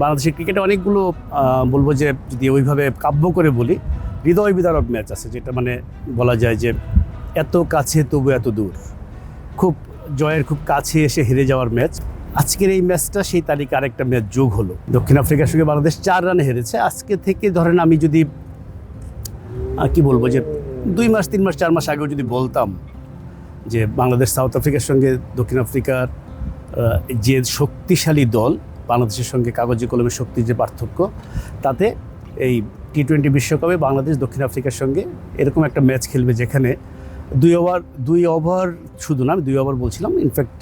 বাংলাদেশের ক্রিকেটে অনেকগুলো বলব যে যদি ওইভাবে কাব্য করে বলি, হৃদয় বিদারক ম্যাচ আছে, যেটা মানে বলা যায় যে এত কাছে তবু এত দূর। খুব জয়ের খুব কাছে এসে হেরে যাওয়ার ম্যাচ। আজকের এই ম্যাচটা সেই তালিকা আরেকটা ম্যাচ যোগ হলো। দক্ষিণ আফ্রিকার সঙ্গে বাংলাদেশ চার রানে হেরেছে। আজকে থেকে ধরেন আমি যদি কি বলব যে দুই মাস, তিন মাস, চার মাস আগেও যদি বলতাম যে বাংলাদেশ, সাউথ আফ্রিকার সঙ্গে দক্ষিণ আফ্রিকার যে শক্তিশালী দল বাংলাদেশের সঙ্গে কাগজে কলমের শক্তির যে পার্থক্য, তাতে এই টি টোয়েন্টি বিশ্বকাপে বাংলাদেশ দক্ষিণ আফ্রিকার সঙ্গে এরকম একটা ম্যাচ খেলবে যেখানে দুই ওভার দুই ওভার শুধু না, আমি দুই ওভার বলছিলাম ইনফ্যাক্ট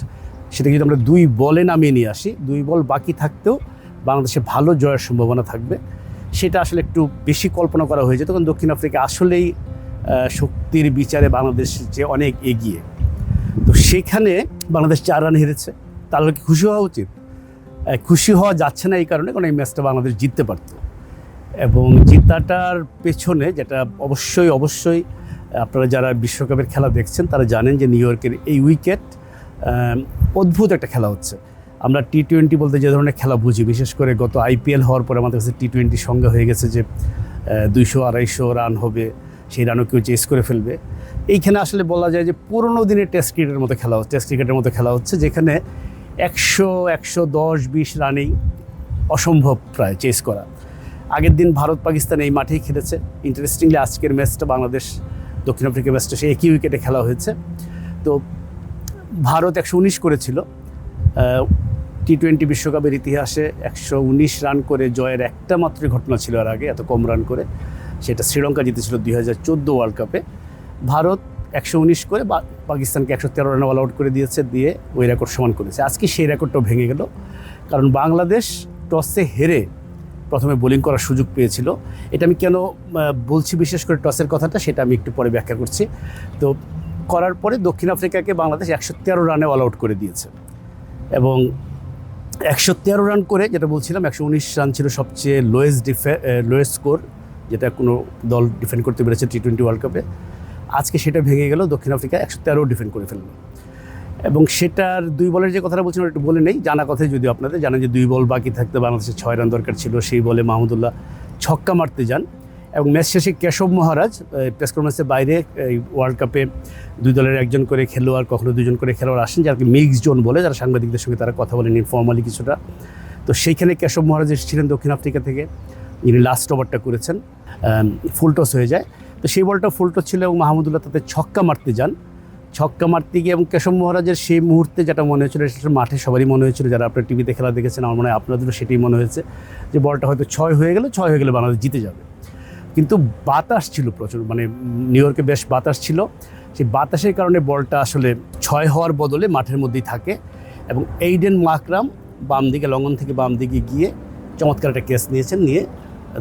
সেটা যদি আমরা দুই বলে নামিয়ে নিয়ে আসি, দুই বল বাকি থাকতেও বাংলাদেশে ভালো জয়ের সম্ভাবনা থাকবে। সেটা আসলে একটু বেশি কল্পনা করা হয়েছে তখন দক্ষিণ আফ্রিকা আসলেই শক্তির বিচারে বাংলাদেশ যে অনেক এগিয়ে। তো সেখানে বাংলাদেশ চার রান হেরেছে, তাহলে কি খুশি হওয়া উচিত? খুশি হওয়া যাচ্ছে না এই কারণে কারণ এই ম্যাচটা বাংলাদেশ জিততে পারত। এবং জিতাটার পেছনে যেটা অবশ্যই অবশ্যই, আপনারা যারা বিশ্বকাপের খেলা দেখছেন, তারা জানেন যে নিউ ইয়র্কের এই উইকেট অদ্ভুত একটা খেলা হচ্ছে। আমরা টি টোয়েন্টি বলতে যে ধরনের খেলা বুঝি, বিশেষ করে গত আইপিএল হওয়ার পরে আমাদের কাছে টি টোয়েন্টি সঙ্গে হয়ে গেছে যে দুইশো আড়াইশো রান হবে, সেই রানও কেউ চেস করে ফেলবে। এইখানে আসলে বলা যায় যে পুরোনো দিনের টেস্ট ক্রিকেটের মতো খেলা হচ্ছে, টেস্ট ক্রিকেটের মতো খেলা হচ্ছে, যেখানে একশো একশো দশ, বিশ রানেই অসম্ভব প্রায় চেস করা। আগের দিন ভারত পাকিস্তান এই মাঠেই খেলেছে। ইন্টারেস্টিংলি আজকের ম্যাচটা বাংলাদেশ, দক্ষিণ আফ্রিকা ম্যাচটা সেই একই উইকেটে খেলা হয়েছে। তো ভারত একশো উনিশ করেছিল। টি টোয়েন্টি বিশ্বকাপের ইতিহাসে একশো উনিশ রান করে জয়ের একটা মাত্র ঘটনা ছিল আর আগে, এত কম রান করে। সেটা শ্রীলঙ্কা জিতেছিল দুই হাজার চোদ্দ ওয়ার্ল্ড কাপে ভারত একশো উনিশ করে বা- পাকিস্তানকে একশো তেরো রানে অল আউট করে দিয়েছে, দিয়ে ওই রেকর্ড সমান করেছে। আজকে সেই রেকর্ডটাও ভেঙে গেল। কারণ বাংলাদেশ টসে হেরে প্রথমে বোলিং করার সুযোগ পেয়েছিল। এটা আমি কেন বলছি বিশেষ করে টসের কথাটা, সেটা আমি একটু পরে ব্যাখ্যা করছি। তো করার পরে দক্ষিণ আফ্রিকাকে বাংলাদেশ একশো তেরো রানে অল আউট করে দিয়েছে। এবং একশো তেরো রান করে যেটা বলছিলাম, একশো উনিশ রান ছিল সবচেয়ে লোয়েস্ট ডিফে লোয়েস্ট স্কোর যেটা কোনো দল ডিফেন্ড করতে পেরেছে টি টোয়েন্টি ওয়ার্ল্ড কাপে আজকে সেটা ভেঙে গেল, দক্ষিণ আফ্রিকা একশো তেরো ডিফেন্ড করে ফেলল। এবং সেটার দুই বলের যে কথাটা বলছিলাম, একটু বলে নেই, জানা কথাই যদি আপনাদের জানেন যে দুই বল বাকি থাকতে বাংলাদেশের ছয় রান দরকার ছিল, সেই বলে মাহমুদুল্লাহ ছক্কা মারতে যান। এবং ম্যাচ শেষে কেশব মহারাজ প্রেস কনফারেন্সের বাইরে, এই ওয়ার্ল্ড কাপে দুই দলের একজন করে খেলোয়াড় কখনো দুজন করে খেলোয়াড় আসেন যাকে মিক্স জোন বলে, যারা সাংবাদিকদের সঙ্গে তারা কথা বলেন ইনফর্মালি কিছুটা। তো সেইখানে কেশব মহারাজ এসেছিলেন দক্ষিণ আফ্রিকা থেকে, যিনি লাস্ট ওভারটা করেছেন ফুল টস হয়ে যায়। তো সেই বলটা ফুলটস ছিল এবং মাহমুদুল্লাহ তাতে ছক্কা মারতে যান। ছক্কা মারতে গিয়ে এবং কেশব মহারাজের সেই মুহূর্তে যেটা মনে হয়েছিল, সেটা মাঠে সবারই মনে হয়েছিল, যারা আপনার টিভিতে খেলা দেখেছেন, আমার মনে হয় আপনাদেরও সেটাই মনে হয়েছে যে বলটা হয়তো ছয় হয়ে গেলে, ছয় হয়ে গেলে বাংলাদেশ জিতে যাবে। কিন্তু বাতাস ছিল প্রচুর মানে নিউ ইয়র্কে বেশ বাতাস ছিল। সেই বাতাসের কারণে বলটা আসলে ছয় হওয়ার বদলে মাঠের মধ্যেই থাকে এবং এইডেন মাকরাম বাম দিকে লঙ্ঘন থেকে বাম দিকে গিয়ে চমৎকার একটা কেস নিয়েছেন, নিয়ে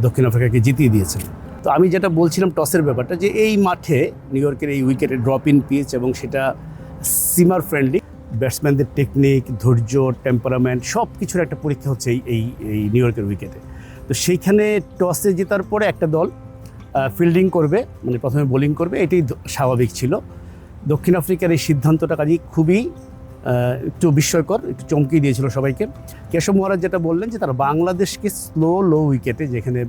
দক্ষিণ আফ্রিকাকে জিতিয়ে দিয়েছেন। তো আমি যেটা বলছিলাম টসের ব্যাপারটা যে এই মাঠে নিউ ইয়র্কের এই উইকেটে ড্রপ ইন পিচ এবং সেটা সিমার ফ্রেন্ডলি ব্যাটসম্যানদের টেকনিক ধৈর্য টেম্পারামেন্ট সব কিছুর একটা পরীক্ষা হচ্ছে এই এই এই নিউ ইয়র্কের উইকেটে তো সেইখানে টসে জেতার পরে একটা দল ফিল্ডিং করবে মানে প্রথমে বোলিং করবে, এটাই স্বাভাবিক ছিল। দক্ষিণ আফ্রিকার এই সিদ্ধান্তটা কাজে খুবই একটু বিস্ময়কর, একটু চমকিয়ে দিয়েছিল সবাইকে। কেশব মহারাজ যেটা বললেন যে তারা বাংলাদেশকে স্লো লো উইকেটে যেখানে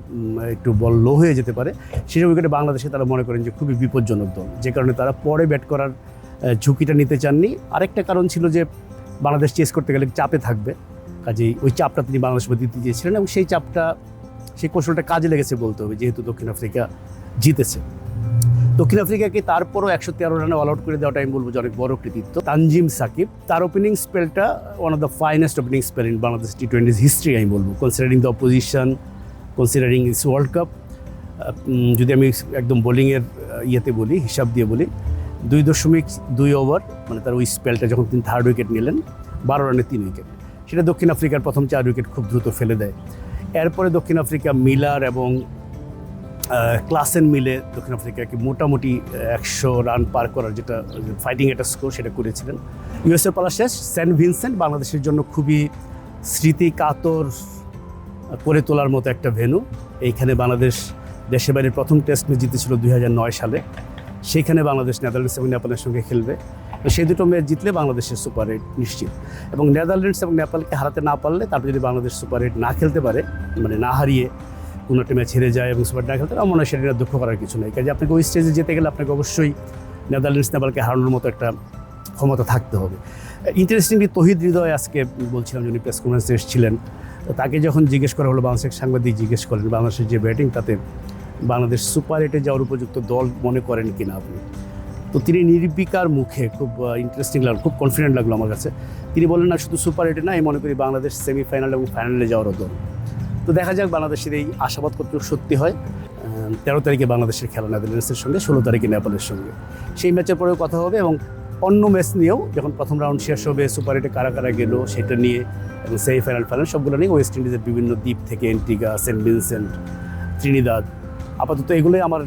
একটু বল লো হয়ে যেতে পারে, সেই উইকেটে বাংলাদেশে তারা মনে করেন যে খুবই বিপজ্জনক দল। যে কারণে তারা পরে ব্যাট করার ঝুঁকিটা নিতে চাননি। আরেকটা কারণ ছিল যে বাংলাদেশ চেস করতে গেলে চাপে থাকবে। কাজেই ওই চাপটা তিনি বাংলাদেশ দিতে চেয়েছিলেন এবং সেই চাপটা, সেই কৌশলটা কাজে লেগেছে বলতে হবে, যেহেতু দক্ষিণ আফ্রিকা জিতেছে। দক্ষিণ আফ্রিকাকে তারপরও একশো তেরো রানে অল আউট করে দেওয়াটা আমি বলব যে অনেক বড় কৃতিত্ব। তানজিম সাকিব, তার opening স্পেলটা one of the finest opening spell in Bangladesh T twenties history আমি বলব। Considering the opposition considering is world cup যদি আমি একদম বোলিংয়ের ইয়েতে বলি, হিসাব দিয়ে বলি, দুই দশমিক দুই ওভার মানে তার ওই স্পেলটা যখন তিনি থার্ড উইকেট নিলেন, বারো রানে তিন উইকেট সেটা দক্ষিণ আফ্রিকার প্রথম চার উইকেট খুব দ্রুত ফেলে দেয়। এরপরে দক্ষিণ আফ্রিকা, মিলার এবং ক্লাসেন মিলে দক্ষিণ আফ্রিকাকে মোটামুটি একশো রান পার করার যেটা ফাইটিং একটা স্কোর সেটা করেছিলেন। ইউএসএ পালা শেষ, সেন্ট ভিনসেন্ট বাংলাদেশের জন্য খুবই স্মৃতি কাতর করে তোলার মতো একটা ভেনু এইখানে বাংলাদেশ দেশের বাইরে প্রথম টেস্ট ম্যাচ জিতেছিল দুই হাজার নয় সালে। সেইখানে বাংলাদেশ নেদারল্যান্ডস এবং নেপালের সঙ্গে খেলবে। সেই দুটো ম্যাচ জিতলে বাংলাদেশের সুপার এইট নিশ্চিত। এবং নেদারল্যান্ডস এবং নেপালকে হারাতে না পারলে তারপর যদি বাংলাদেশ সুপার এইট না খেলতে পারে মানে না হারিয়ে কোনো ম্যাচ হেরে যায় এবং সুপার না খেলতে আমার মনে হয় সেটা দুঃখ করার কিছু নেই। কাজে আপনাকে ওই স্টেজে যেতে গেলে আপনাকে অবশ্যই নেদারল্যান্ডস নেপালকে হারানোর মতো একটা ক্ষমতা থাকতে হবে। ইন্টারেস্টিংলি তহিদ হৃদয় আজকে বলছিলাম যিনি প্রেস কনফারেন্সে এসেছিলেন। তো তাকে যখন জিজ্ঞেস করা হলো, বাংলাদেশের সাংবাদিক জিজ্ঞেস করেন বাংলাদেশের যে ব্যাটিং তাতে বাংলাদেশ সুপার এইটে যাওয়ার উপযুক্ত দল মনে করেন কিনা আপনি? তো তিনি নির্বিকার মুখে খুব ইন্টারেস্টিং লাগল, খুব কনফিডেন্ট লাগল আমার কাছে। তিনি বললেন, না, শুধু সুপার এইটে না, আমি মনে করি বাংলাদেশ সেমিফাইনাল এবং ফাইনালে যাওয়ারও দল। তো দেখা যাক বাংলাদেশের এই আশাবাদ কতটুকু সত্যি হয়। তেরো তারিখে বাংলাদেশের খেলা নেদারল্যান্ডসের সঙ্গে, ষোলো তারিখে নেপালের সঙ্গে। সেই ম্যাচের পরেও কথা হবে এবং অন্য ম্যাচ নিয়েও যখন প্রথম রাউন্ড শেষ হবে, সুপার এইটে কারা কারা গেল সেটা নিয়ে এবং সেমিফাইনাল, ফাইনাল সবগুলো নিয়ে ওয়েস্ট ইন্ডিজের বিভিন্ন দ্বীপ থেকে এন্টিগা, সেন্ট ভিনসেন্ট, ত্রিনিদাদ, আপাতত এগুলোই আমার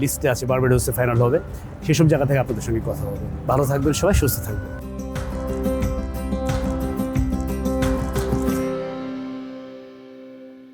লিস্টে আছে বারবেডোসে ফাইনাল হবে। সেসব জায়গা থেকে আপনাদের সঙ্গে কথা হবে। ভালো থাকবেন সবাই, সুস্থ থাকবেন।